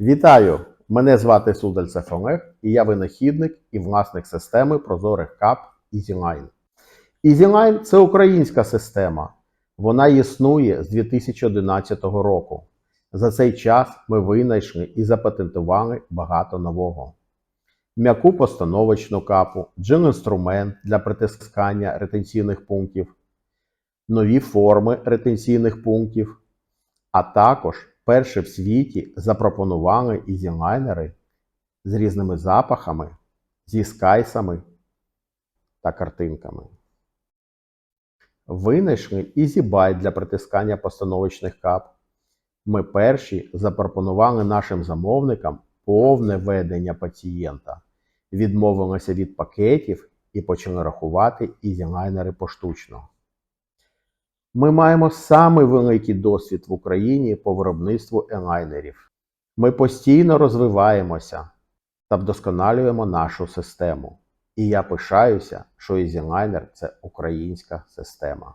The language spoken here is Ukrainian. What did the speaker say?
Вітаю! Мене звати Судальцев Олег, і я винахідник і власник системи прозорих кап EasyLine. EasyLine – це українська система. Вона існує з 2011 року. За цей час ми винайшли і запатентували багато нового. М'яку постановочну капу, джин-інструмент для притискання ретенційних пунктів, нові форми ретенційних пунктів, а також перші в світі запропонували ізілайнери з різними запахами, зі скайсами та картинками. Винайшли EasyBite для притискання постановочних кап. Ми перші запропонували нашим замовникам повне ведення пацієнта, відмовилися від пакетів і почали рахувати ізілайнери поштучно. Ми маємо самий великий досвід в Україні по виробництву елайнерів. Ми постійно розвиваємося та вдосконалюємо нашу систему. І я пишаюся, що EasyLiner – це українська система.